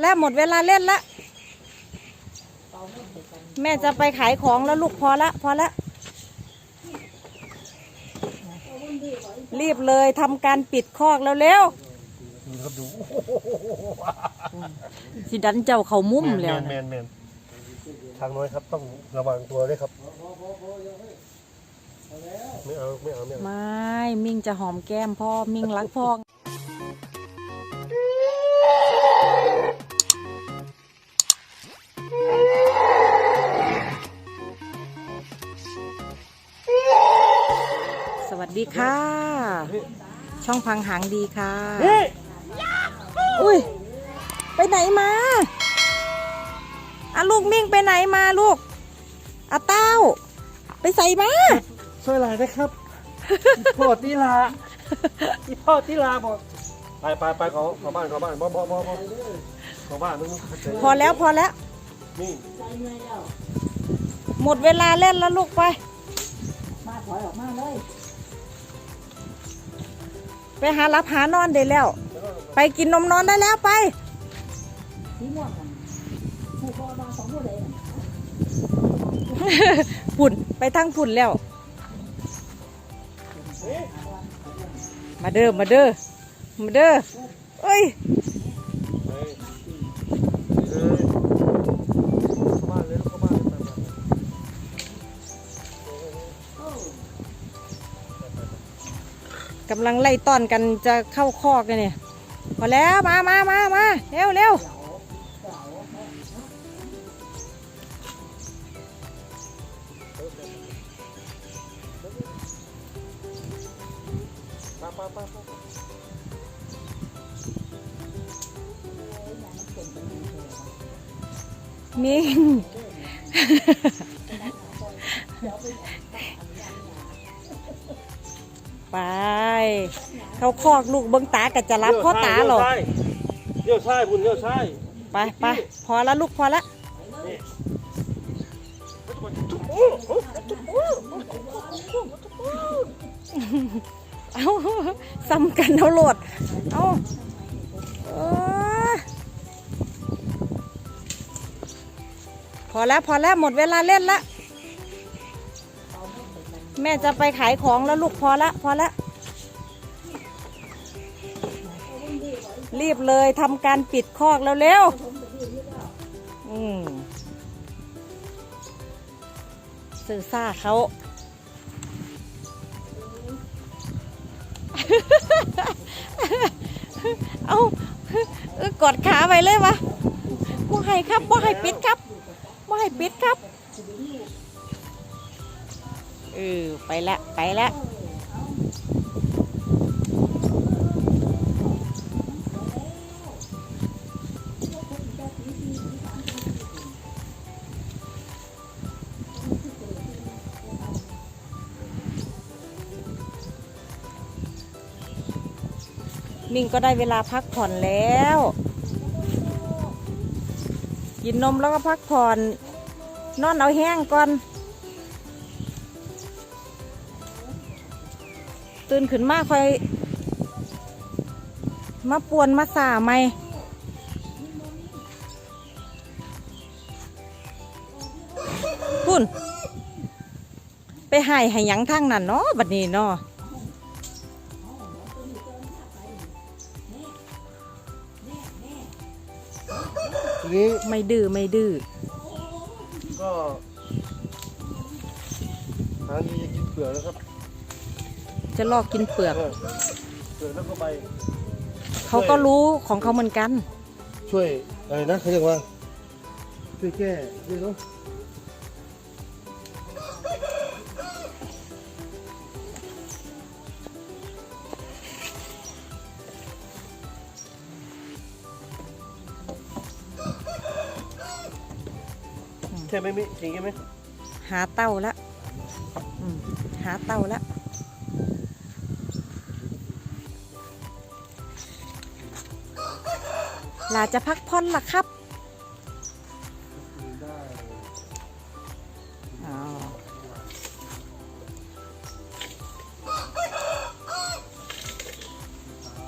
แล้วหมดเวลาเล่นละแม่จะไปขายของแล้วลูกพอละพอละรีบเลยทำการปิดคอกแล้วเร็วนี่ครับดูๆสิดันเจ้าเขามุ้มแล้วแมนะนแมนทางน้อยครับต้องระวังตัวด้วยครับ ไม่เอาไม่เอาไม่เอาไม่มิ่งจะหอมแก้มพ่อมิ่งรักพ่อ ดีค่ะ ช่องพังหางดีค่ะ อุ้ย ไปไหนมาอะลูกมิ่งไปไหนมาลูกอะเต้า ไปใส่มาช่วยหลายนะครับอีพ่อที่ลาอีพ่อที่ลาบอกไปไปไปขอขอบ้านขอบ้านบ่บ่บ่บ่ขอบ้านมึงมึงพอแล้วพอแล้วนี่หมดเวลาเล่นแล้วลูกไป มาถอยออกมาเลยไป หารับหานอนได้แล้ว ไปกินนมนอนได้แล้วไปฝุ่นไปทั้งฝุ่นแล้ว มาเด้อมาเด้อมาเด้อเอ้ยำลังไล่ต้อนกันจะเข้าคอกกันเนี่ยพอแล้วมามามามาเร็วเร็วมิง ไป เข้าคอกลูกเบิ้งตากับจะรับพ่อตาหรอเลี้ยวซ้ายบุญเลี้ยวซ้ายไปไปพอแล้วลูกพอแล้วเอาซ้ำกันเอาโหลด เอาเออพอแล้วพอแล้วหมดเวลาเล่นละ แม่จะไปขายของแล้วลูกพอละพอละรีบเลยทำการปิดคอกแล้วเร็วอืมสื่อซ่าเขาเอาเออกดขาไปเลยวะบ่ให้ครับบ่ให้ปิดครับบ่ให้ปิดครับ เออไปละไปละมิงก็ได้เวลาพักผ่อนแล้ว กินนมแล้วก็พักผ่อน นอนเอาแห้งก่อน ตื่นขึ้นมาคอย มาปวนมาสาไหมพุ่น ไปใหายให้หยังทางนั่นเนาะบัดนี้เนาะทีนี้ไม่ดื้อไม่ดื้อก็หางดีจะกินเปลือกแล้วครับ จะลอกกินเปลือกเออเปลือกแล้วก็ใบเขาก็รู้ของเขาเหมือนกัน ช่วยอะไรนะเขาเรียกว่าช่วยแก้ด้วยเนาะใช่ไหมมิจริงไหมหาเต้าละอืมหาเต้าละ ลาจะพักผ่อนล่ะครับ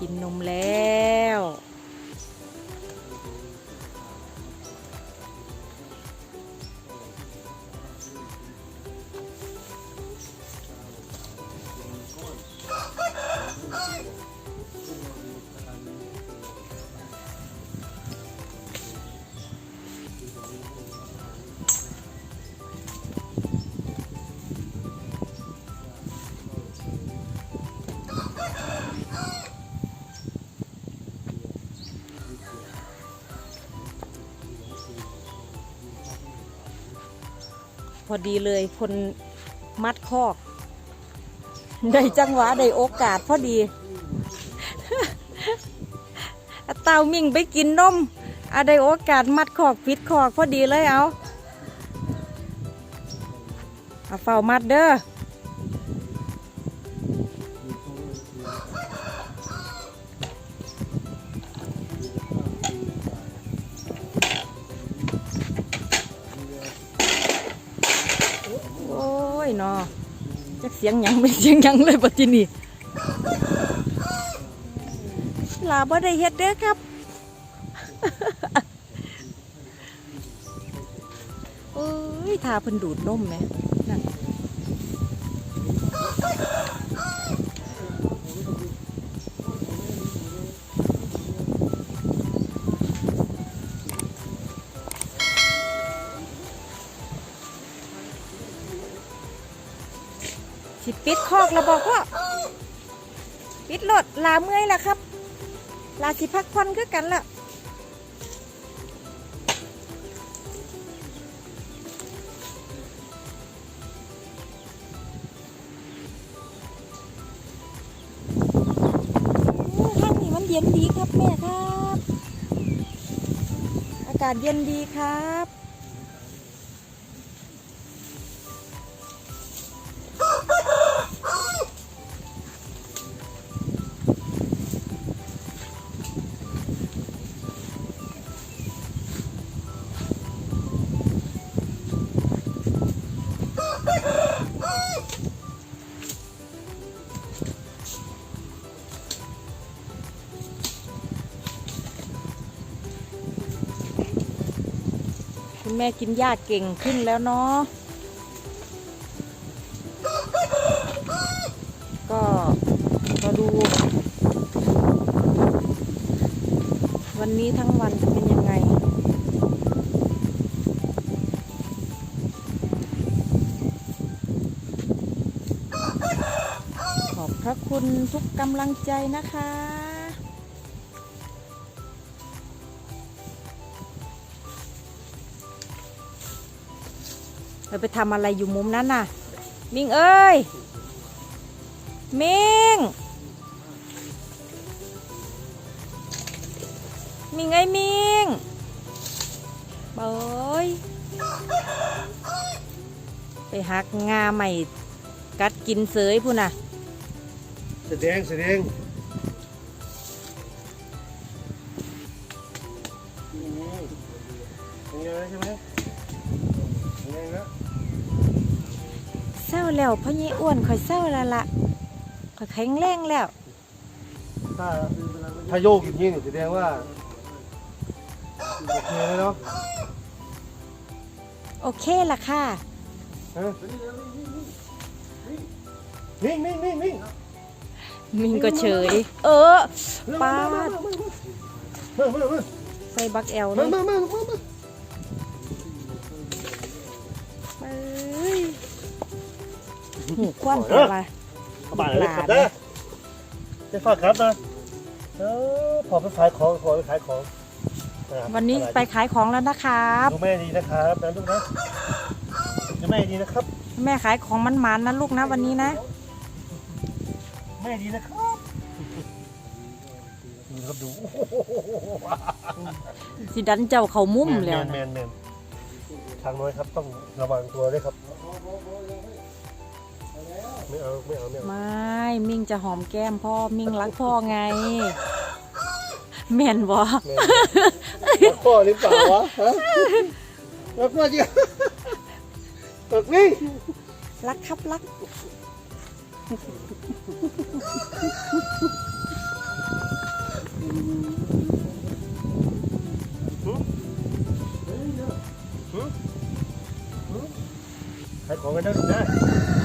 กินนมแล้ว พอดีเลยคนมัดคอกได้จังหวะได้โอกาสพอดีเต่ามิ่งไปกินนมอาได้โอกาสมัดคอกปิดคอกพอดีเลยเอาเอาเฝ้ามัดเด้อ ยเนาะจักเสียงยังไม่เสียงยังเลยปัจจินีลาบ่ได้เฮ็ดเด้อครับเอ้ยทาเพิ่นดูดนมไหม ปิดคอกแล้วบอกว่าปิดรถลาเมื่อยแล้วครับ ลาสิพักผ่อนคือกันละข้างนี้มันเย็นดีครับแม่ครับ อากาศเย็นดีครับ แม่กินหญ้าเก่งขึ้นแล้วเนาะก็มาดู วันนี้ทั้งวันจะเป็นยังไง ขอบพระคุณทุกกำลังใจนะคะ เราไปทำอะไรอยู่มุมนั้นน่ะ มิงเอ้ย มิง มิงไอ้มิงเบยไปหักงาใหม่ กัดกินเสยพูนน่ะ แสดงแสดง แล้วพ่อยี่อ้วนคอยเศร้าแล้วละคอยแข็งแรงแล้ว ถ้าถ้าโยกอย่างนี้เนี่ยแสดงว่าโอเคเลยเนาะโอเคละค่ะ ฮะนิ่งนิ่งนิ่งนิ่งมิงก็เฉย เออปาด มามามามาใส่บักแอลเลมายมามามามา หูคว่ำตัวละเอาบ้านเลยครับนะจะฝากครับนะเออพอไปขายของขอไปขายของะวันนี้ไปขายของแล้วนะครับดูแม่ดีนะครับนะลูกนะดูแม่ดีนะครับ แม่ขายของมันมันๆนะลูกนะวันนี้นะ แม่ดีนะครับนี่ครับดูสิดันเจ้าเขามุมแล้วแมนนะแมนแมนทางน้อยครับต้องระวังตัวด้วยครับ ไม่เอาไม่เอาไม่เอาไม่ มิ่งจะหอมแก้มพ่อ มิ่งรักพ่อไงแม่นบ่แม่นรักพ่อหรือเปล่าวะฮะรักพ่อจริงตกนี่รักครับรักขายของกันได้ลูกนะข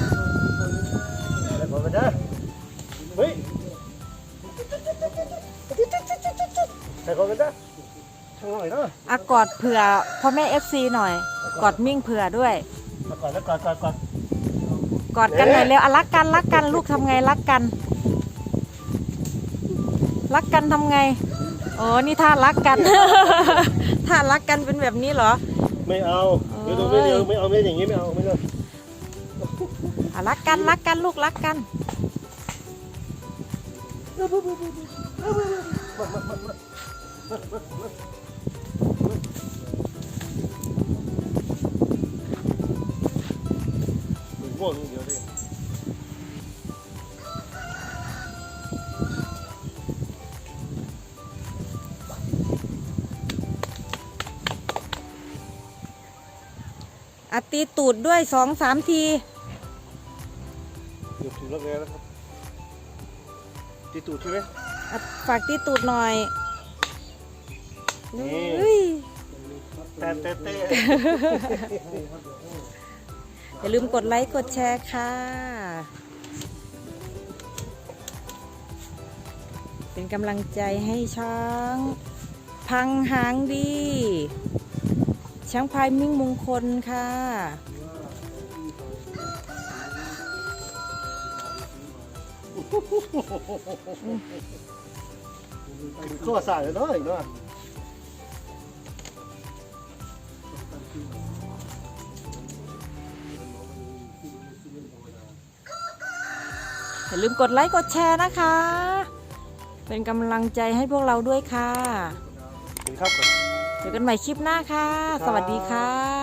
ขายของกันได้ทางหน่อยเนาะอากอดเผื่อพ่อแม่เอฟซีหน่อย กอดมิ่งเผื่อด้วย มาก่อนแล้วก่อนก่อนก่อนกอดกันหน่อยเร็วอะรักกันรักกันลูกทำไงรักกัน รักกันทำไงโอ้นี่ท่ารักกัน ท่ารักกันเป็นแบบนี้เหรอ ไม่เอาไม่ดูไม่เลี้ยงไม่เอาไม่อย่างนี้ไม่เอาไม่เอาอะรักกันรักกันลูกรักกันมึง ง่วงเดียวดิอะตีตูดด้วยสองสามทีเกือบถึงรักแร้แล้วครับตีตูดใช่ไหมอะฝากตีตูดหน่อย นี่เฮ้ยแต่แต่แต่อย่าลืมกดไลค์กดแชร์ค่ะ เป็นกำลังใจให้ช้าง พังหางดี ช้างพายมิ่งมงคลค่ะข้อสายเลยเนาะ อีกเนาะอย่าลืมกดไลค์กดแชร์นะคะ เป็นกำลังใจให้พวกเราด้วยค่ะกินข้าวก่อน เจอกันใหม่คลิปหน้าค่ะครับสวัสดีค่ะ